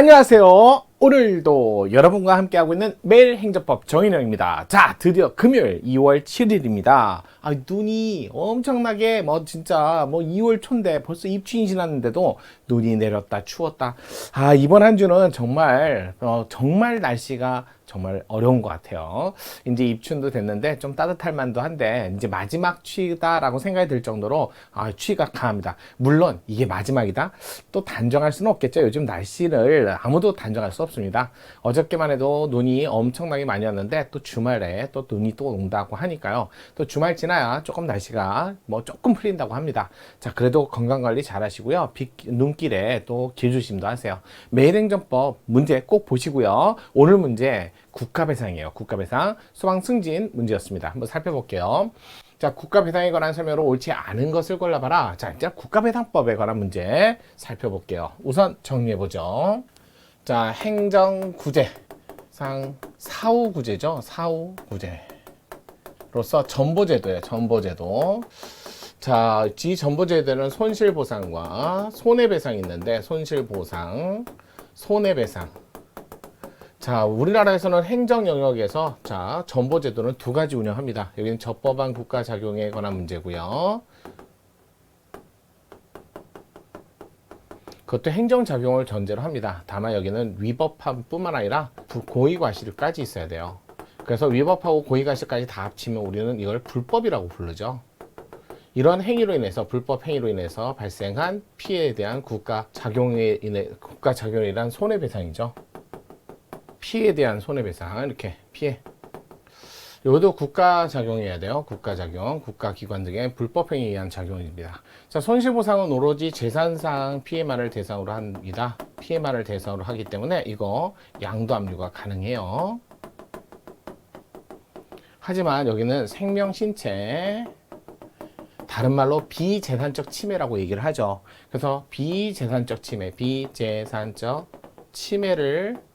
안녕하세요. 오늘도 여러분과 함께하고 있는 매일 행정법 정인영입니다. 자, 드디어 금요일 2월 7일입니다. 아, 눈이 엄청나게 뭐 진짜 뭐 2월 초인데 벌써 입춘이 지났는데도 눈이 내렸다 추웠다. 아, 이번 한 주는 정말 어, 정말 날씨가 정말 어려운 것 같아요. 이제 입춘도 됐는데 좀 따뜻할 만도 한데 이제 마지막 추위다라고 생각이 들 정도로 아, 추위가 강합니다. 물론 이게 마지막이다. 또 단정할 수는 없겠죠. 요즘 날씨를 아무도 단정할 수 없습니다. 어저께만 해도 눈이 엄청나게 많이 왔는데 또 주말에 또 눈이 또 온다고 하니까요. 또 주말 지나야 조금 날씨가 뭐 조금 풀린다고 합니다. 자, 그래도 건강 관리 잘 하시고요. 비, 눈길에 또 길조심도 하세요. 매일 행정법 문제 꼭 보시고요. 오늘 문제 국가배상이에요. 국가배상 소방 승진 문제였습니다. 한번 살펴볼게요. 자, 국가배상에 관한 설명으로 옳지 않은 것을 골라봐라. 자, 이제 국가배상법에 관한 문제 살펴볼게요. 우선 정리해보죠. 자, 행정구제 상 사후구제죠. 사후구제로서 전보제도예요. 전보제도. 자, 지 전보제도는 손실보상과 손해배상이 있는데 손실보상, 손해배상. 자, 우리나라에서는 행정 영역에서 자, 전보제도는 두 가지 운영합니다. 여기는 적법한 국가 작용에 관한 문제고요. 그것도 행정 작용을 전제로 합니다. 다만 여기는 위법함뿐만 아니라 부- 고의과실까지 있어야 돼요. 그래서 위법하고 고의과실까지 다 합치면 우리는 이걸 불법이라고 부르죠. 이런 행위로 인해서 불법 행위로 인해서 발생한 피해에 대한 국가 작용에 인해 국가 작용이란 손해배상이죠. 피해에 대한 손해배상 이렇게 피해. 이것도 국가 작용해야 돼요. 국가 작용, 국가 기관 등의 불법 행위에 의한 작용입니다. 자, 손실 보상은 오로지 재산상 피해만을 대상으로 합니다. 피해만을 대상으로 하기 때문에 이거 양도 압류가 가능해요. 하지만 여기는 생명 신체 다른 말로 비재산적 침해라고 얘기를 하죠. 그래서 비재산적 침해, 비재산적 침해를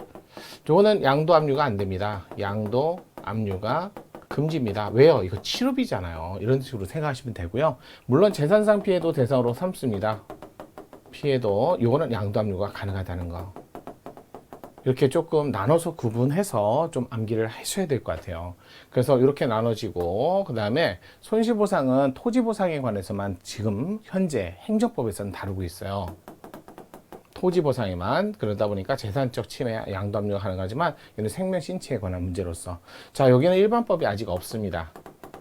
요거는 양도 압류가 안 됩니다. 양도 압류가 금지입니다. 왜요? 이거 치료비잖아요. 이런 식으로 생각하시면 되고요. 물론 재산상 피해도 대상으로 삼습니다. 피해도 요거는 양도 압류가 가능하다는 거. 이렇게 조금 나눠서 구분해서 좀 암기를 하셔야 될 것 같아요. 그래서 이렇게 나눠지고 그 다음에 손실보상은 토지보상에 관해서만 지금 현재 행정법에서는 다루고 있어요. 토지 보상에만 그러다 보니까 재산적 침해 양도 압류가 가능하지만 이는 생명 신체에 관한 문제로서 자 여기는 일반법이 아직 없습니다.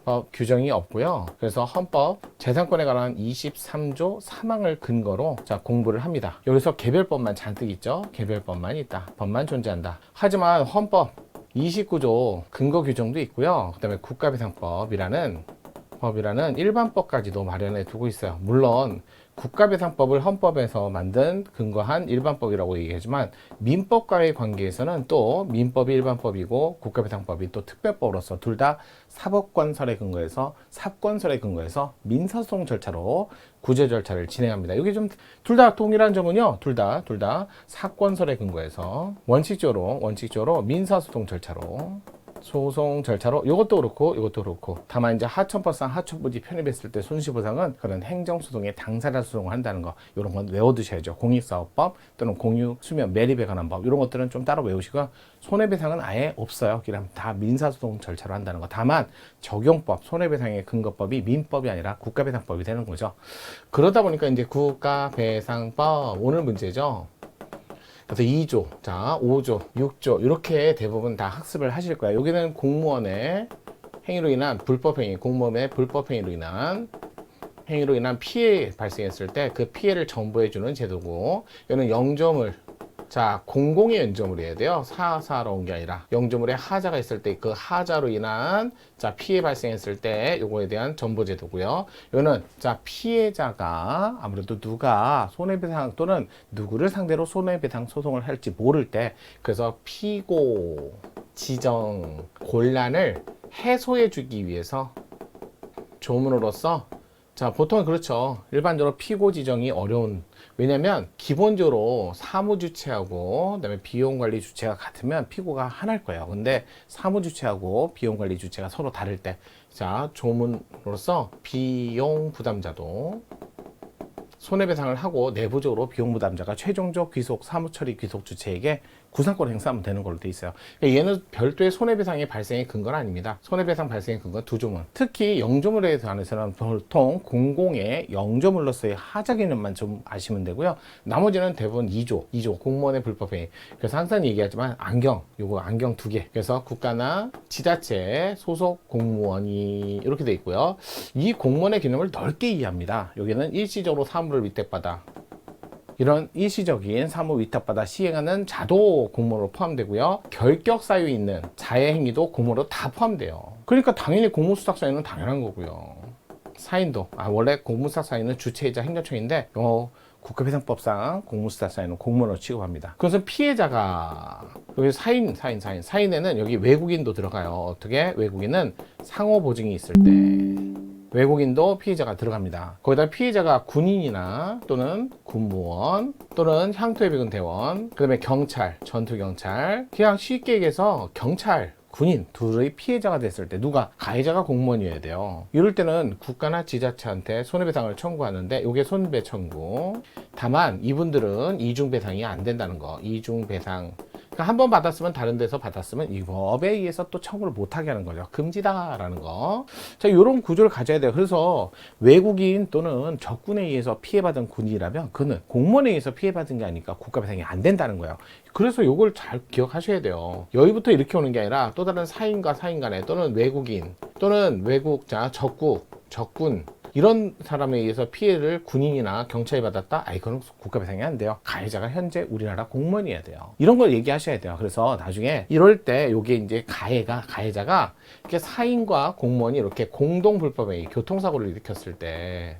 법 규정이 없고요. 그래서 헌법 재산권에 관한 23조 3항을 근거로 자 공부를 합니다. 여기서 개별법만 잔뜩 있죠. 개별법만 있다. 법만 존재한다. 하지만 헌법 29조 근거 규정도 있고요. 그다음에 국가배상법이라는 법이라는 일반법까지도 마련해 두고 있어요. 물론 국가배상법을 헌법에서 만든 근거한 일반법이라고 얘기하지만 민법과의 관계에서는 또 민법이 일반법이고 국가배상법이 또 특별법으로서 둘 다 사법권설에 근거해서 사건설에 근거해서 민사소송 절차로 구제 절차를 진행합니다. 여기 좀둘 다 동일한 점은요. 둘 다 둘 다 사건설에 근거해서 원칙적으로 원칙적으로 민사소송 절차로 소송 절차로 이것도 그렇고 이것도 그렇고 다만 이제 하천법상 하천부지 편입했을 때 손실보상은 그런 행정소송의 당사자 소송을 한다는 거 이런 건 외워두셔야죠. 공익사업법 또는 공유 수면 매립에 관한 법 이런 것들은 좀 따로 외우시고 손해배상은 아예 없어요. 그냥 다 민사소송 절차로 한다는 거. 다만 적용법 손해배상의 근거법이 민법이 아니라 국가배상법이 되는 거죠. 그러다 보니까 이제 국가배상법 오늘 문제죠 그래서 2조, 자, 5조, 6조 이렇게 대부분 다 학습을 하실 거예요. 여기는 공무원의 행위로 인한 불법 행위, 공무원의 불법 행위로 인한 행위로 인한 피해 발생했을 때 그 피해를 정보해 주는 제도고 이거는 영조물 자, 공공의 연조물이 해야 돼요. 사사로운 게 아니라 영조물에 하자가 있을 때 그 하자로 인한 자 피해 발생했을 때 요거에 대한 정보 제도고요. 이거는 자 피해자가 아무래도 누가 손해배상 또는 누구를 상대로 손해배상 소송을 할지 모를 때 그래서 피고 지정 곤란을 해소해 주기 위해서 조문으로서 자, 보통 그렇죠. 일반적으로 피고 지정이 어려운. 왜냐면 기본적으로 사무 주체하고 그다음에 비용 관리 주체가 같으면 피고가 하나일 거예요. 근데 사무 주체하고 비용 관리 주체가 서로 다를 때 자, 조문으로서 비용 부담자도 손해배상을 하고 내부적으로 비용 부담자가 최종적 귀속 사무처리 귀속 주체에게 구상권 행사하면 되는 걸로 돼 있어요. 그러니까 얘는 별도의 손해배상의 발생의 근거는 아닙니다. 손해배상 발생의 근거 두 조문. 특히 영조물에 관해서는 보통 공공의 영조물로서의 하자 개념만 좀 아시면 되고요. 나머지는 대부분 2조, 2조 공무원의 불법행위. 그래서 항상 얘기하지만 안경, 요거 안경 두 개. 그래서 국가나 지자체 소속 공무원이 이렇게 돼 있고요. 이 공무원의 개념을 넓게 이해합니다. 여기는 일시적으로 사무를 위탁받아 이런 일시적인 사무 위탁받아 시행하는 자도 공모로 포함되고요. 결격 사유 있는 자해 행위도 공모로 다 포함돼요. 그러니까 당연히 공무수탁 사유는 당연한 거고요. 사인도 아 원래 공무수탁 사유는 주체이자 행정청인데 어, 국가배상법상 공무수탁 사유는 공무원으로 취급합니다. 그것은 피해자가 여기 사인 사인 사인 사인에는 여기 외국인도 들어가요. 어떻게 외국인은 상호 보증이 있을 때 외국인도 피해자가 들어갑니다. 거기다 피해자가 군인이나 또는 군무원 또는 향토해비군 대원, 그 다음에 경찰, 전투경찰, 그냥 쉽게 얘기해서 경찰, 군인 둘의 피해자가 됐을 때 누가 가해자가 공무원이어야 돼요. 이럴 때는 국가나 지자체한테 손해배상을 청구하는데 이게 손배 청구. 다만 이분들은 이중배상이 안 된다는 거. 이중배상. 그러니까 한 번 받았으면 다른 데서 받았으면 이 법에 의해서 또 청구를 못하게 하는 거죠. 금지다라는 거. 자, 이런 구조를 가져야 돼요. 그래서 외국인 또는 적군에 의해서 피해받은 군인이라면 그는 공무원에 의해서 피해받은 게 아니까 국가배상이 안 된다는 거예요. 그래서 이걸 잘 기억하셔야 돼요. 여기부터 이렇게 오는 게 아니라 또 다른 사인과 사인 간에 또는 외국인 또는 외국자, 적국, 적군 이런 사람에 의해서 피해를 군인이나 경찰이 받았다? 아, 이거는 국가배상이 안 돼요. 가해자가 현재 우리나라 공무원이어야 돼요. 이런 걸 얘기하셔야 돼요. 그래서 나중에 이럴 때 요게 이제 가해가, 가해자가 이렇게 사인과 공무원이 이렇게 공동 불법행위, 교통사고를 일으켰을 때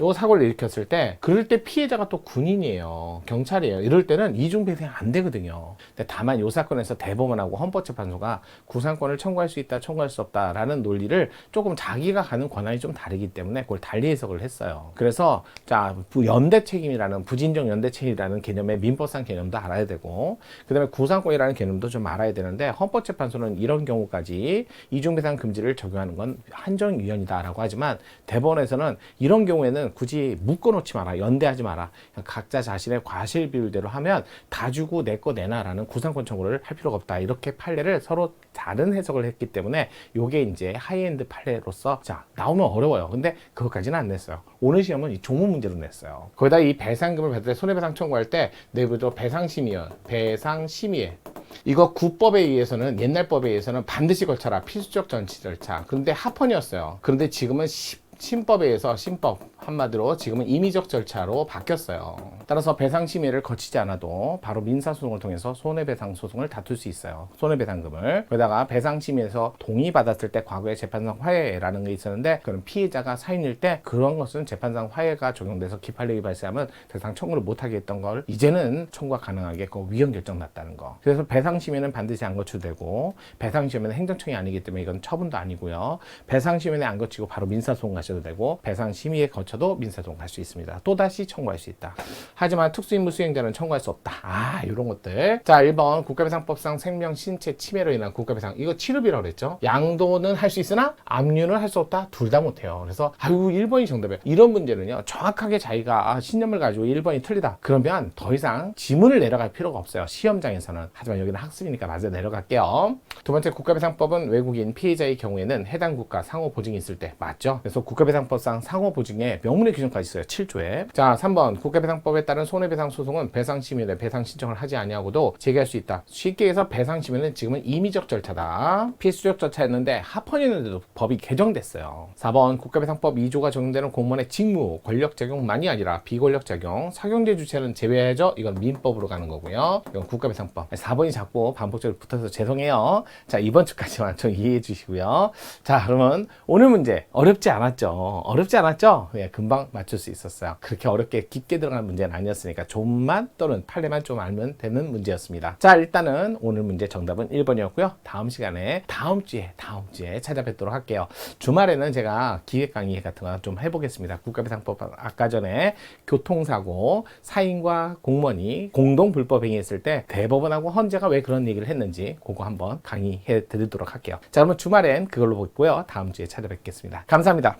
요 사고를 일으켰을 때 그럴 때 피해자가 또 군인이에요. 경찰이에요. 이럴 때는 이중 배상 안 되거든요. 근데 다만 요 사건에서 대법원하고 헌법재판소가 구상권을 청구할 수 있다 청구할 수 없다라는 논리를 조금 자기가 가는 권한이 좀 다르기 때문에 그걸 달리 해석을 했어요. 그래서 자 부- 연대 책임이라는 부진정 연대 책임이라는 개념의 민법상 개념도 알아야 되고 그 다음에 구상권이라는 개념도 좀 알아야 되는데 헌법재판소는 이런 경우까지 이중 배상 금지를 적용하는 건 한정위원이다라고 하지만 대법원에서는 이런 경우에는 굳이 묶어놓지 마라 연대하지 마라. 각자 자신의 과실 비율대로 하면 다 주고 내 거 내놔라는 구상권 청구를 할 필요가 없다. 이렇게 판례를 서로 다른 해석을 했기 때문에 요게 이제 하이엔드 판례로서 자 나오면 어려워요. 근데 그것까지는 안 냈어요. 오늘 시험은 이 조문 문제로 냈어요. 거기다 이 배상금을 받을 때 손해배상 청구할 때 내부적으로 배상심의원 배상심의회 이거 구법에 의해서는 옛날 법에 의해서는 반드시 걸쳐라. 필수적 전치 절차. 그런데 합헌이었어요. 그런데 지금은 시- 신법에 의해서 신법 한마디로 지금은 임의적 절차로 바뀌었어요. 따라서 배상 심의를 거치지 않아도 바로 민사 소송을 통해서 손해배상 소송을 다툴 수 있어요. 손해배상금을. 그러다가 배상 심의에서 동의 받았을 때 과거에 재판상 화해라는 게 있었는데 그런 피해자가 사인일 때 그런 것은 재판상 화해가 적용돼서 기판력이 발생하면 대상 청구를 못하게 했던 걸 이제는 청구가 가능하게 그 위헌 결정 났다는 거. 그래서 배상 심의는 반드시 안 거쳐되고 배상 심의는 행정청이 아니기 때문에 이건 처분도 아니고요. 배상 심의는 안 거치고 바로 민사 소송 가 셔도 되고 배상 심의에 거쳐도 민사 소송 갈 수 있습니다. 또 다시 청구할 수 있다. 하지만 특수임무 수행자는 청구할 수 없다. 아, 이런 것들. 자, 1번 국가배상법상 생명 신체 침해로 인한 국가배상. 이거 치료비라고 그랬죠. 양도는 할 수 있으나 압류는 할 수 없다. 둘 다 못해요. 그래서 아유, 1번이 정답이에요. 이런 문제는요. 정확하게 자기가 아, 신념을 가지고 1번이 틀리다. 그러면 더 이상 지문을 내려갈 필요가 없어요. 시험장에서는. 하지만 여기는 학습이니까 맞아 내려갈게요. 두 번째 국가배상법은 외국인 피해자의 경우에는 해당 국가 상호 보증이 있을 때 맞죠? 그래서 국 가배상법상 상호 보증에 명문의 규정까지 있어요. 7조에. 자, 3번 국가배상법에 따른 손해배상 소송은 배상심의에 배상 신청을 하지 아니하고도 제기할 수 있다. 쉽게 해서 배상심의는 지금은 임의적 절차다. 필수적 절차였는데 합헌이었는데도 법이 개정됐어요. 4번 국가배상법 2조가 적용되는 공무원의 직무, 권력 적용만이 아니라 비권력 적용, 사경제 주체는 제외하죠. 이건 민법으로 가는 거고요. 이건 국가배상법. 4번이 자꾸 반복적으로 붙어서 죄송해요. 자, 이번 주까지만 좀 이해해 주시고요. 자, 그러면 오늘 문제 어렵지 않았 죠? 어렵지 않았죠? 예, 금방 맞출 수 있었어요. 그렇게 어렵게 깊게 들어간 문제는 아니었으니까 좀만 또는 판례만 좀 알면 되는 문제였습니다. 자, 일단은 오늘 문제 정답은 1번이었고요. 다음 시간에 다음 주에 다음 주에 찾아뵙도록 할게요. 주말에는 제가 기획 강의 같은 거 좀 해보겠습니다. 국가배상법 아까 전에 교통사고 사인과 공무원이 공동 불법 행위했을 때 대법원하고 헌재가 왜 그런 얘기를 했는지 그거 한번 강의해 드리도록 할게요. 자, 그러면 주말엔 그걸로 보고요. 다음 주에 찾아뵙겠습니다. 감사합니다.